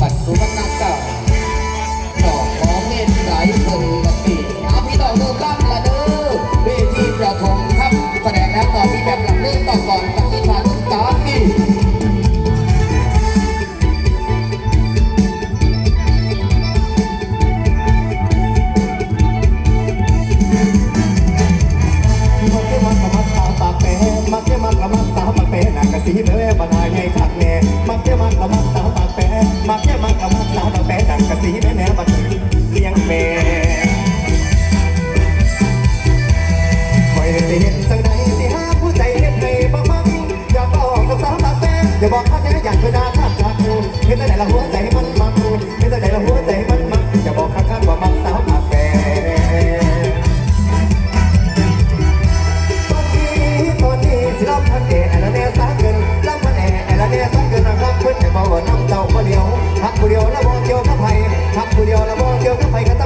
บัติสุวรรณเก่าดอกขอเมตไตรคนละตีเอาพี่ต่อดูครับละเด้อเวทีประทงครับแสดงแล้วต่อพี่แบบหลังเล่นต่อก่อนกักที่ฐานกาพี่มาเกมันละมันตาเป๊มาเกมันละมันตาวมาเป๊นางกะสีเด้อบานายไงค่ะ กะสีแม่แม่บัดนี้เลี้ยงแม่คอยสิเห็นจังใดสิหาผู้ใจเฮ็ดให้บ่มักอย่าบอกกับสาวตาแซ่อย่าบอกข้าแท้อยากเธอดาข้าจากเธอเห็นแต่ละหัวใจ นะครับเพื่อนแต่บอกว่าน้ำเจ้าคนเดียวทักคนเดียวแล้วบอกเที่ยวกับไผ่ทักคนเดียวแล้วบอกเที่ยวกับไผ่ก็ต้อง